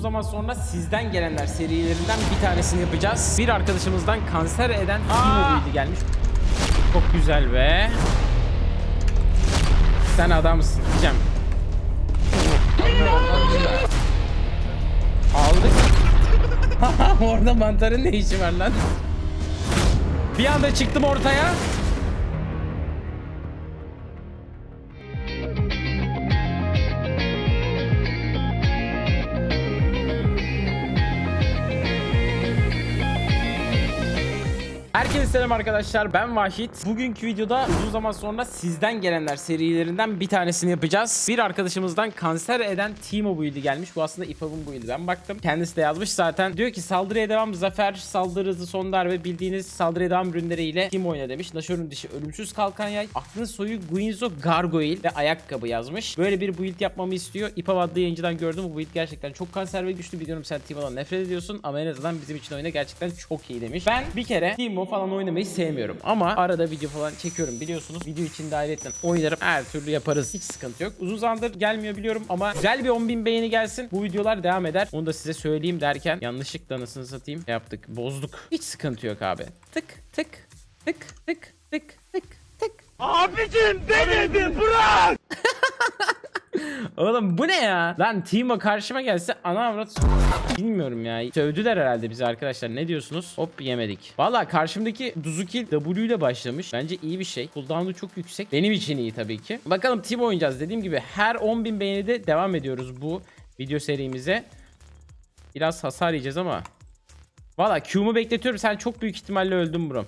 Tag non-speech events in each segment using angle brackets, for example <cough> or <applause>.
uzun zaman sonra sizden gelenler serilerinden bir tanesini yapacağız. Bir arkadaşımızdan kanser eden Timo gelmiş. Çok güzel be. Sen adamsın diyeceğim. Aldık. <laughs> Orada mantarın ne işi var lan? Bir anda çıktım ortaya. Herkese selam arkadaşlar ben Vahit. Bugünkü videoda uzun zaman sonra sizden gelenler serilerinden bir tanesini yapacağız. Bir arkadaşımızdan kanser eden Timo build'i gelmiş. Bu aslında İpav'ın build'i. Ben baktım. Kendisi de yazmış zaten. Diyor ki saldırıya devam zafer, saldırı hızı, son darbe bildiğiniz saldırıya devam ürünleriyle Timo oyna demiş. Nashor'un dişi ölümsüz kalkan yay. Aklın soyu Guinzo Gargoyle ve ayakkabı yazmış. Böyle bir build yapmamı istiyor. İpav adlı yayıncıdan gördüm. Bu build gerçekten çok kanser ve güçlü. Biliyorum sen Timo'dan nefret ediyorsun ama en azından bizim için oyuna gerçekten çok iyi demiş. Ben bir kere Timo falan oynamayı sevmiyorum. Ama arada video falan çekiyorum biliyorsunuz. Video için de ayrıca oynarım. Her türlü yaparız. Hiç sıkıntı yok. Uzun zamandır gelmiyor biliyorum ama güzel bir 10.000 beğeni gelsin. Bu videolar devam eder. Onu da size söyleyeyim derken yanlışlıkla anasını satayım. Ne yaptık? Bozduk. Hiç sıkıntı yok abi. Tık tık tık tık tık tık tık. Abicim beni bir bırak! <laughs> Oğlum bu ne ya? Lan Timo karşıma gelse ana avrat bilmiyorum ya. Sövdüler herhalde bizi arkadaşlar. Ne diyorsunuz? Hop yemedik. Valla karşımdaki Duzuki W ile başlamış. Bence iyi bir şey. Cooldown'u çok yüksek. Benim için iyi tabii ki. Bakalım Timo oynayacağız. Dediğim gibi her 10.000 beğenide devam ediyoruz bu video serimize. Biraz hasar yiyeceğiz ama. Valla Q'mu bekletiyorum. Sen çok büyük ihtimalle öldün bro.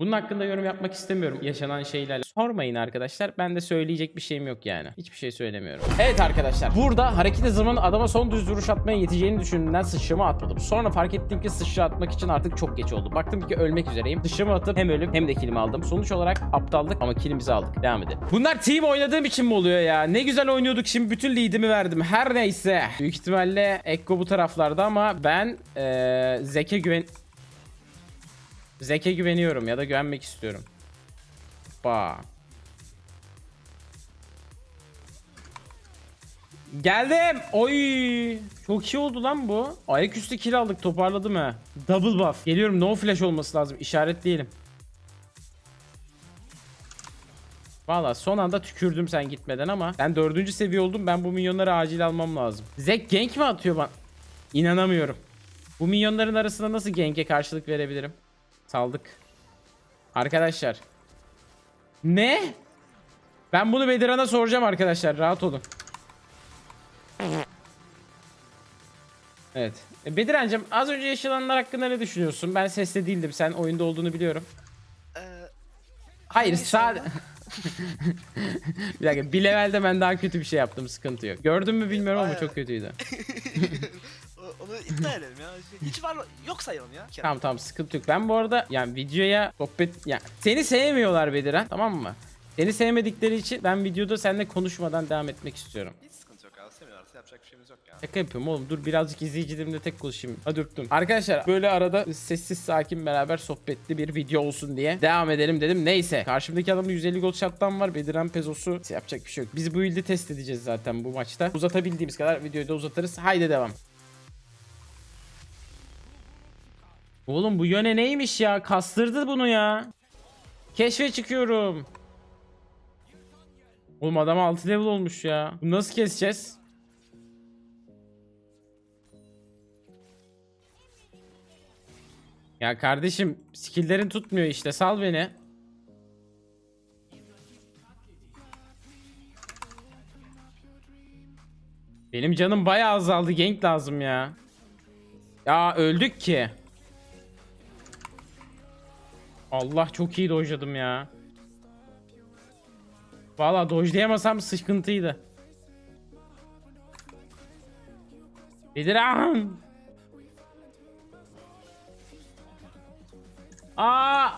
Bunun hakkında yorum yapmak istemiyorum yaşanan şeylerle. Sormayın arkadaşlar. Ben de söyleyecek bir şeyim yok yani. Hiçbir şey söylemiyorum. Evet arkadaşlar. Burada hareket hızımın adama son düz vuruş atmaya yeteceğini düşündüğümden sıçrama atmadım. Sonra fark ettim ki sıçra atmak için artık çok geç oldu. Baktım ki ölmek üzereyim. Sıçrama atıp hem ölüp hem de kilimi aldım. Sonuç olarak aptallık ama kilimizi aldık. Devam edelim. Bunlar team oynadığım için mi oluyor ya? Ne güzel oynuyorduk şimdi bütün lead'imi verdim. Her neyse. Büyük ihtimalle Ekko bu taraflarda ama ben ee, Zeke güven... Zeke güveniyorum ya da güvenmek istiyorum. Ba. Geldim. Oy. Çok iyi oldu lan bu. Ayaküstü kill aldık toparladım ha. Double buff. Geliyorum no flash olması lazım. İşaretleyelim. Valla son anda tükürdüm sen gitmeden ama ben dördüncü seviye oldum. Ben bu minyonları acil almam lazım. Zek gank mi atıyor bana? İnanamıyorum. Bu minyonların arasında nasıl gank'e karşılık verebilirim? Saldık. Arkadaşlar. Ne? Ben bunu Bedirhan'a soracağım arkadaşlar. Rahat olun. Evet. E, Bedirhan'cığım az önce yaşananlar hakkında ne düşünüyorsun? Ben sesli değildim. Sen oyunda olduğunu biliyorum. Ee, Hayır sadece... <laughs> bir dakika. Bir levelde ben daha kötü bir şey yaptım. Sıkıntı yok. Gördün mü bilmiyorum ama çok kötüydü. <laughs> Onu iptal edelim ya. Hiç var yok sayalım ya. Tamam tamam sıkıntı yok. Ben bu arada yani videoya sohbet yani seni sevmiyorlar Bediren tamam mı? Seni sevmedikleri için ben videoda seninle konuşmadan devam etmek istiyorum. Hiç sıkıntı yok abi. Sevmiyorlarsa yapacak bir şeyimiz yok ya. Şaka yapıyorum oğlum dur birazcık izleyicilerimle tek konuşayım. Hadi öptüm. Arkadaşlar böyle arada sessiz sakin beraber sohbetli bir video olsun diye devam edelim dedim. Neyse karşımdaki adamın 150 gol shot'tan var. Bediren Pezos'u yapacak bir şey yok. Biz bu build'i test edeceğiz zaten bu maçta. Uzatabildiğimiz kadar videoyu da uzatırız. Haydi devam. Oğlum bu yöne neymiş ya? Kastırdı bunu ya. Keşfe çıkıyorum. Oğlum adam 6 level olmuş ya. Bunu nasıl keseceğiz? Ya kardeşim skill'lerin tutmuyor işte sal beni. Benim canım bayağı azaldı. Gank lazım ya. Ya öldük ki. Allah çok iyi dojladım ya. Valla dojlayamasam sıkıntıydı. Bediran. Aa!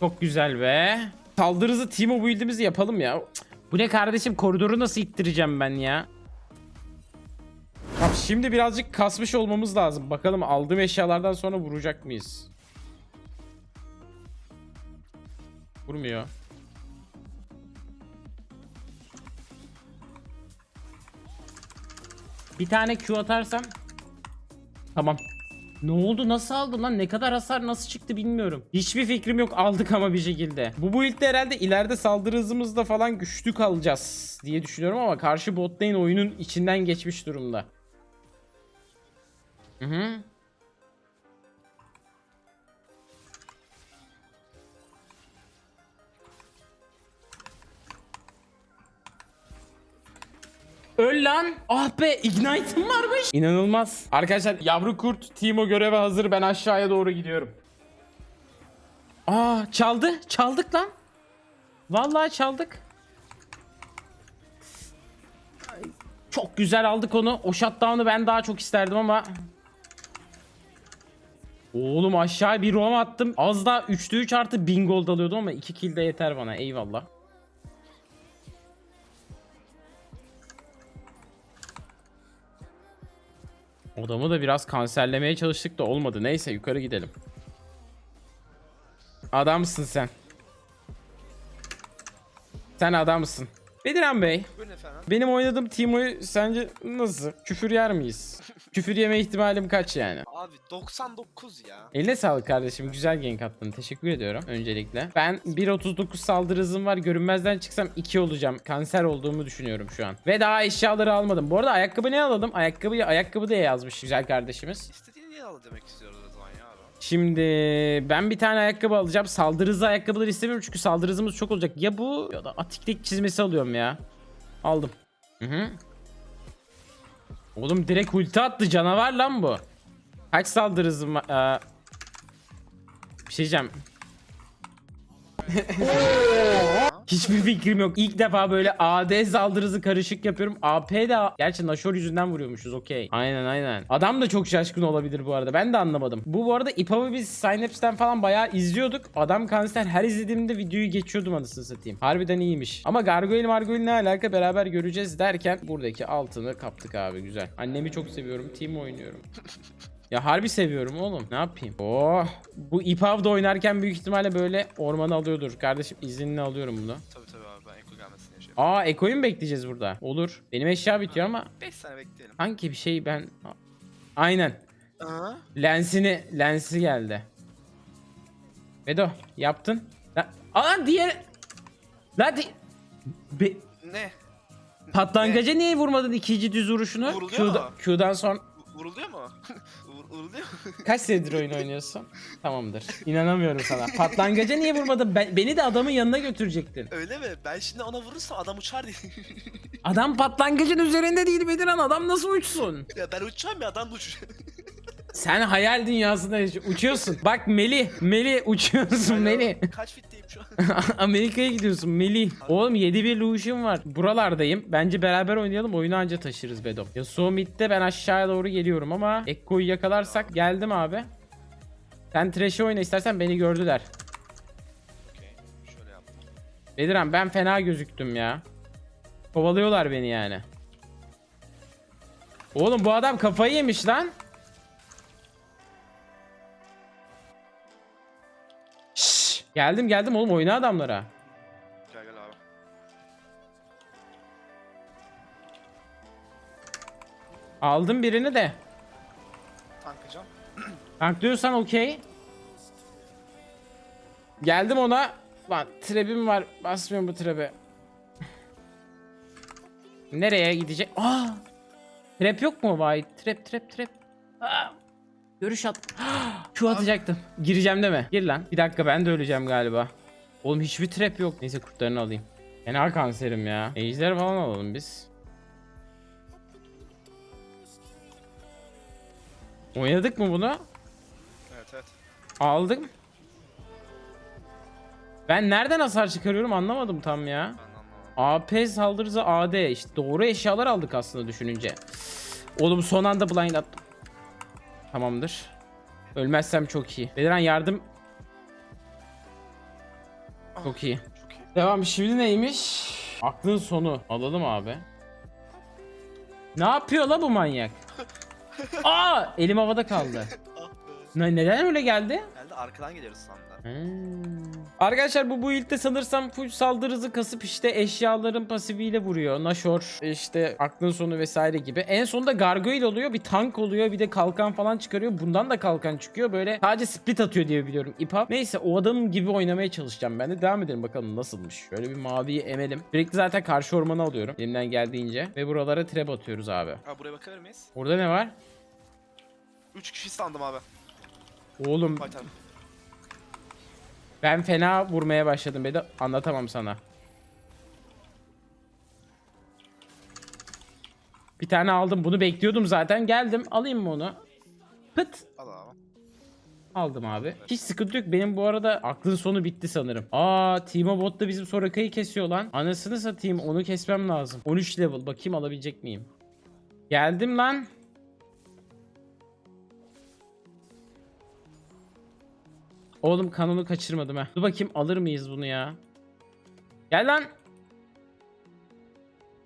Çok güzel be. Saldırı hızı Timo build'imizi yapalım ya. Bu ne kardeşim koridoru nasıl ittireceğim ben ya? Şimdi birazcık kasmış olmamız lazım. Bakalım aldığım eşyalardan sonra vuracak mıyız? Vurmuyor. Bir tane Q atarsam Tamam. Ne oldu? Nasıl aldın lan? Ne kadar hasar nasıl çıktı bilmiyorum. Hiçbir fikrim yok. Aldık ama bir şekilde. Bu build'de herhalde ileride saldırı hızımızda falan güçlü kalacağız diye düşünüyorum ama karşı bot lane oyunun içinden geçmiş durumda. Hı hı. Öl lan. Ah be Ignite'ım varmış. İnanılmaz. Arkadaşlar yavru kurt Timo göreve hazır. Ben aşağıya doğru gidiyorum. Aa çaldı. Çaldık lan. Vallahi çaldık. Çok güzel aldık onu. O shutdown'u ben daha çok isterdim ama. Oğlum aşağı bir roam attım. Az daha 3'te 3 artı 1000 gold alıyordum ama 2 kill de yeter bana. Eyvallah. Odamı da biraz kanserlemeye çalıştık da olmadı. Neyse yukarı gidelim. Adamsın sen. Sen adamsın. Bediren Bey, Buyurun efendim. benim oynadığım Timo'yu sence nasıl? Küfür yer miyiz? Küfür yeme ihtimalim kaç yani? Abi 99 ya. Eline sağlık kardeşim. Güzel gank attın. Teşekkür ediyorum öncelikle. Ben 1.39 saldırı hızım var. Görünmezden çıksam 2 olacağım. Kanser olduğumu düşünüyorum şu an. Ve daha eşyaları almadım. Bu arada ayakkabı ne alalım? Ayakkabıyı ayakkabı diye yazmış güzel kardeşimiz. İstediğin niye al demek istiyoruz Şimdi ben bir tane ayakkabı alacağım. Saldırı hızı ayakkabıları istemiyorum çünkü saldırı hızımız çok olacak. Ya bu ya da atiklik çizmesi alıyorum ya. Aldım. Hı hı. Oğlum direkt ulti attı canavar lan bu. Kaç saldırı hızım var? Ee, bir şey diyeceğim. <laughs> Hiçbir fikrim yok. İlk defa böyle AD saldırı hızı karışık yapıyorum. AP de gerçi Nashor yüzünden vuruyormuşuz okey. Aynen aynen. Adam da çok şaşkın olabilir bu arada. Ben de anlamadım. Bu bu arada İPAV'ı biz Synapse'den falan bayağı izliyorduk. Adam kanser her izlediğimde videoyu geçiyordum anasını satayım. Harbiden iyiymiş. Ama Gargoyle Margoyle ne alaka beraber göreceğiz derken buradaki altını kaptık abi güzel. Annemi çok seviyorum. Team oynuyorum. <laughs> Ya harbi seviyorum oğlum. Ne yapayım? Oh. Bu İPAV'da oynarken büyük ihtimalle böyle ormanı alıyordur. Kardeşim izinli alıyorum bunu. Tabii tabii abi ben Eko gelmesini yaşıyorum. Aa Eko'yu mu bekleyeceğiz burada? Olur. Benim eşya bitiyor ama 5 saniye bekleyelim. hangi bir şey ben... Aynen. Aa. Lensini, lensi geldi. Bedo yaptın. La... Aa diğer... La di... Be... Ne? Patlangaca niye vurmadın ikinci düz vuruşunu? Vuruluyor Q'da- mu? Q'dan sonra... Vuruluyor mu? <laughs> Vur- Vuruluyor mu? <laughs> Kaç senedir oyun oynuyorsun? Tamamdır. İnanamıyorum sana. Patlangaca niye vurmadın? Ben- beni de adamın yanına götürecektin. Öyle mi? Ben şimdi ona vurursam adam uçar diye. Adam patlangacın üzerinde değil Bediran. Adam nasıl uçsun? ya ben uçacağım ya adam da uçuyor. Sen hayal dünyasında yaşıyorsun. uçuyorsun. Bak Meli, Meli uçuyorsun Meli. Kaç fitteyim şu an? <laughs> Amerika'ya gidiyorsun Meli. Oğlum 7-1 Lucian var. Buralardayım. Bence beraber oynayalım. Oyunu anca taşırız Bedo. Yasuo midde ben aşağıya doğru geliyorum ama Ekko'yu yakalarsak geldim abi. Sen Thresh'i oyna istersen beni gördüler. Okey. Şöyle yaptım. Bediran ben fena gözüktüm ya. Kovalıyorlar beni yani. Oğlum bu adam kafayı yemiş lan. Geldim geldim oğlum oyna adamlara. Gel gel abi. Aldım birini de. Tanklayacağım. Tanklıyorsan okey. Geldim ona. Lan trebim var. Basmıyorum bu trebe. <laughs> Nereye gidecek? Aa! Trap yok mu? Vay trap trap trap. Aa! Görüş at. <gasps> Şu atacaktım. Gireceğim deme. Gir lan. Bir dakika ben de öleceğim galiba. Oğlum hiçbir trap yok. Neyse kurtlarını alayım. Fena kanserim ya. Ejder falan alalım biz. Oynadık mı bunu? Evet evet. Aldım. Ben nereden hasar çıkarıyorum anlamadım tam ya. AP saldırısı AD. İşte doğru eşyalar aldık aslında düşününce. Oğlum son anda blind attım. Tamamdır. Ölmezsem çok iyi. Beliren yardım. Çok iyi. Çok iyi. Devam şimdi neymiş? Aklın sonu. Alalım abi. Ne yapıyor la bu manyak? <laughs> Aa, elim havada kaldı. Ah. Ne, neden öyle geldi? Geldi arkadan geliyoruz sandım. Hmm. Arkadaşlar bu build'de sanırsam full saldırı hızı kasıp işte eşyaların pasifiyle vuruyor. Nashor işte aklın sonu vesaire gibi. En sonunda gargoyle oluyor. Bir tank oluyor. Bir de kalkan falan çıkarıyor. Bundan da kalkan çıkıyor. Böyle sadece split atıyor diye biliyorum İPA. Neyse o adam gibi oynamaya çalışacağım ben de. Devam edelim bakalım nasılmış. Şöyle bir maviyi emelim. Sürekli zaten karşı ormanı alıyorum. Elimden geldiğince. Ve buralara trap atıyoruz abi. Ha buraya bakabilir miyiz? Orada ne var? 3 kişi sandım abi. Oğlum Vay. Ben fena vurmaya başladım. Ben de anlatamam sana. Bir tane aldım. Bunu bekliyordum zaten. Geldim. Alayım mı onu? Pıt. Al abi. Aldım abi. Hiç sıkıntı yok. Benim bu arada aklın sonu bitti sanırım. Aa, Timo bot da bizim Soraka'yı kesiyor lan. Anasını satayım. Onu kesmem lazım. 13 level. Bakayım alabilecek miyim? Geldim lan. Oğlum kanonu kaçırmadım ha. Dur bakayım alır mıyız bunu ya? Gel lan.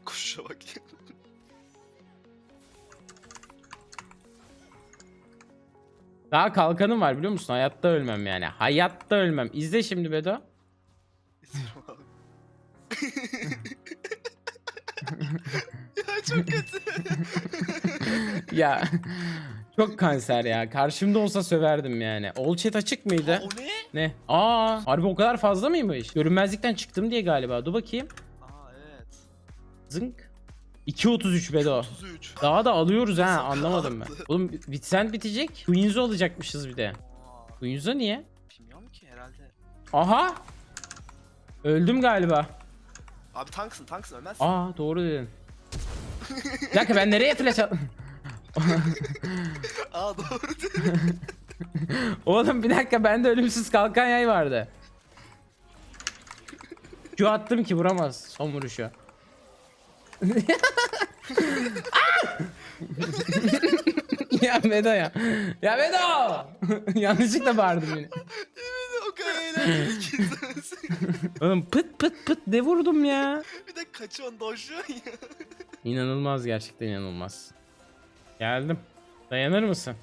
Kuşa bak. Daha kalkanım var biliyor musun? Hayatta ölmem yani. Hayatta ölmem. İzle şimdi Bedo. İzliyorum abi. <laughs> <laughs> <laughs> çok kötü. <laughs> ya çok kanser ya. Karşımda olsa söverdim yani. All chat açık mıydı? o ne? Ne? Aa, harbi o kadar fazla mıymış? Görünmezlikten çıktım diye galiba. Dur bakayım. Aa evet. Zınk. 2.33 Bedo. 33. Daha da alıyoruz ha anlamadım ben. Oğlum Vincent bitecek. Queens'u alacakmışız bir de. Aa, niye? bilmiyorum ki herhalde. Aha. Öldüm galiba. Abi tanksın tanksın ölmezsin. Aa doğru dedin. Bir dakika ben nereye flash at... <laughs> Aa doğru Oğlum bir dakika bende ölümsüz kalkan yay vardı. Q attım ki vuramaz son vuruşu. <laughs> Ya Vedo ya. Ya Vedo! <laughs> Yanlışlıkla bağırdım yine. o kadar eğlenceli ki. Oğlum pıt pıt pıt ne vurdum ya. bir de kaçıyorsun doşuyorsun ya. İnanılmaz gerçekten inanılmaz. Geldim. Dayanır mısın?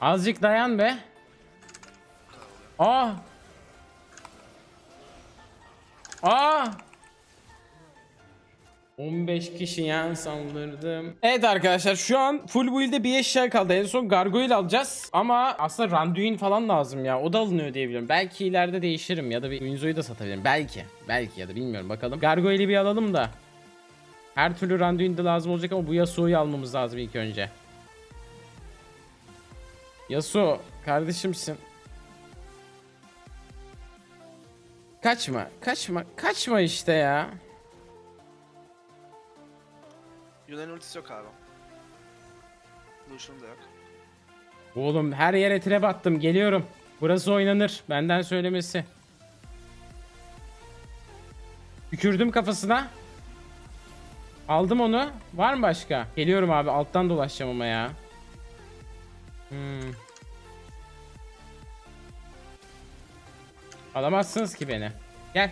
Azıcık dayan be. Aa. Aa. 15 kişi yan saldırdım. Evet arkadaşlar şu an full build'de bir eşya kaldı. En son gargoyle alacağız. Ama aslında randuin falan lazım ya. O da alınıyor diye biliyorum. Belki ileride değişirim ya da bir Winzo'yu da satabilirim. Belki. Belki ya da bilmiyorum bakalım. Gargoyle'i bir alalım da. Her türlü randuin de lazım olacak ama bu Yasuo'yu almamız lazım ilk önce. Yasuo kardeşimsin. Kaçma, kaçma, kaçma işte ya. Yunan ultisi yok abi. Lucian'ın da yok. Oğlum her yere trap attım, geliyorum. Burası oynanır, benden söylemesi. Tükürdüm kafasına. Aldım onu. Var mı başka? Geliyorum abi, alttan dolaşacağım ama ya. Hmm. Alamazsınız ki beni. Gel.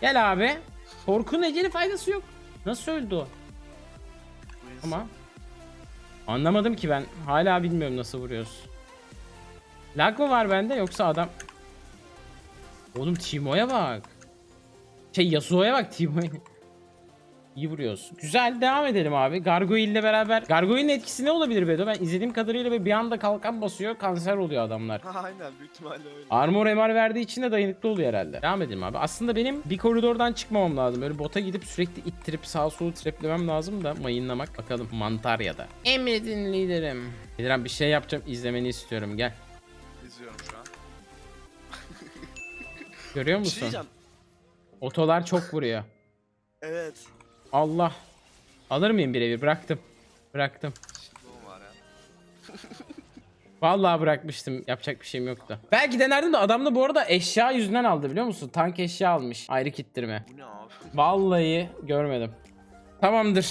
Gel abi. Korkunun eceli faydası yok. Nasıl öldü o? Ama anlamadım ki ben. Hala bilmiyorum nasıl vuruyoruz. Lag mı var bende yoksa adam... Oğlum Timo'ya bak. Şey Yasuo'ya bak Timo'ya. İyi vuruyoruz. Güzel devam edelim abi. Gargoyle ile beraber. Gargoyle'in etkisi ne olabilir Bedo? Ben izlediğim kadarıyla ve bir anda kalkan basıyor kanser oluyor adamlar. <laughs> Aynen büyük ihtimalle öyle. Armor MR verdiği için de dayanıklı oluyor herhalde. Devam edelim abi. Aslında benim bir koridordan çıkmamam lazım. Böyle bota gidip sürekli ittirip sağ solu traplemem lazım da mayınlamak. Bakalım mantar ya da. Emredin liderim. Liderim bir şey yapacağım. izlemeni istiyorum. Gel. İzliyorum şu an. Görüyor Bir şey musun? diyeceğim. Otolar çok vuruyor. Evet. Allah. Alır mıyım birebir? Bıraktım. Bıraktım. Şimdi var ya. <laughs> Vallahi bırakmıştım. Yapacak bir şeyim yoktu. Belki denerdim de adam da bu arada eşya yüzünden aldı biliyor musun? Tank eşya almış. Ayrı kittirme. Bu ne abi? Vallahi görmedim. Tamamdır.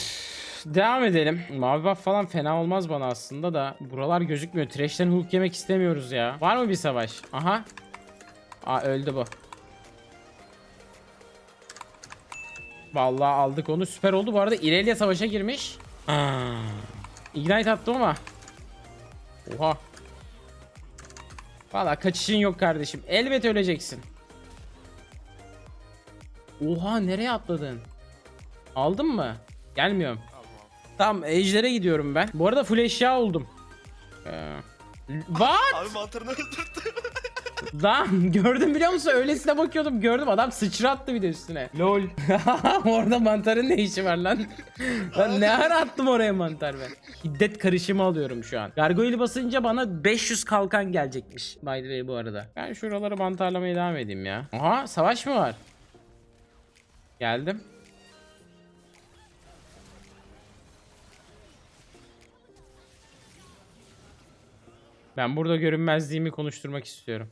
Devam edelim. Mavi buff falan fena olmaz bana aslında da. Buralar gözükmüyor. Trash'ten hook yemek istemiyoruz ya. Var mı bir savaş? Aha. Aa öldü bu. Vallahi aldık onu. Süper oldu. Bu arada İrelia savaşa girmiş. Aa. Ignite attım ama. Oha. Valla kaçışın yok kardeşim. Elbet öleceksin. Oha nereye atladın? Aldın mı? Gelmiyorum. Tamam ejder'e gidiyorum ben. Bu arada full eşya oldum. Ee, What? Abi mantarını öldürdü. Lan <laughs> gördüm biliyor musun? Öylesine bakıyordum gördüm adam sıçrattı bir de üstüne. Lol. <laughs> Orada mantarın ne işi var lan? <laughs> lan ne ara attım oraya mantar ben? Hiddet karışımı alıyorum şu an. Gargoyle basınca bana 500 kalkan gelecekmiş. By the way bu arada. Ben şuraları mantarlamaya devam edeyim ya. Aha savaş mı var? Geldim. Ben burada görünmezliğimi konuşturmak istiyorum.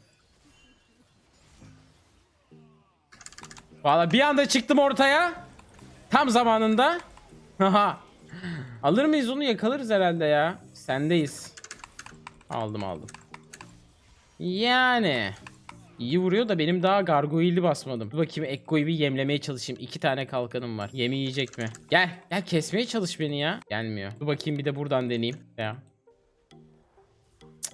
Valla bir anda çıktım ortaya. Tam zamanında. Alır mıyız onu yakalarız herhalde ya. Sendeyiz. Aldım aldım. Yani. İyi vuruyor da benim daha gargoyle'i basmadım. Dur bakayım Ekko'yu bir yemlemeye çalışayım. İki tane kalkanım var. Yemi yiyecek mi? Gel. Gel kesmeye çalış beni ya. Gelmiyor. Dur bakayım bir de buradan deneyeyim. Ya.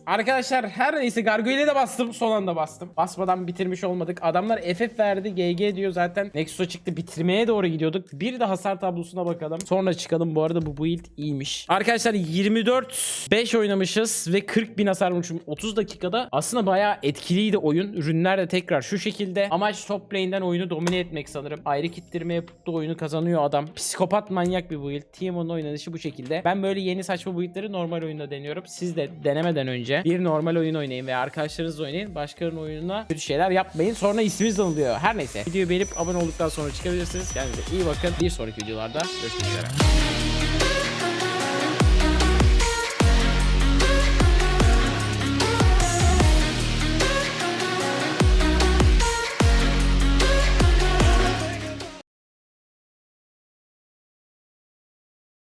Arkadaşlar her neyse Gargoyle'e de bastım son anda bastım. Basmadan bitirmiş olmadık. Adamlar FF verdi GG diyor zaten. Nexus'a çıktı bitirmeye doğru gidiyorduk. Bir de hasar tablosuna bakalım. Sonra çıkalım bu arada bu build iyiymiş. Arkadaşlar 24 5 oynamışız ve 40 bin hasar vurmuşum 30 dakikada. Aslında bayağı etkiliydi oyun. Ürünler de tekrar şu şekilde. Amaç top lane'den oyunu domine etmek sanırım. Ayrı kittirme yapıp da oyunu kazanıyor adam. Psikopat manyak bir build. Teemo'nun oynanışı bu şekilde. Ben böyle yeni saçma buildleri normal oyunda deniyorum. Siz de denemeden önce bir normal oyun oynayın veya arkadaşlarınızla oynayın. Başkalarının oyununa kötü şeyler yapmayın. Sonra isminiz anılıyor. Her neyse. Videoyu beğenip abone olduktan sonra çıkabilirsiniz. Kendinize iyi bakın. Bir sonraki videolarda görüşmek üzere.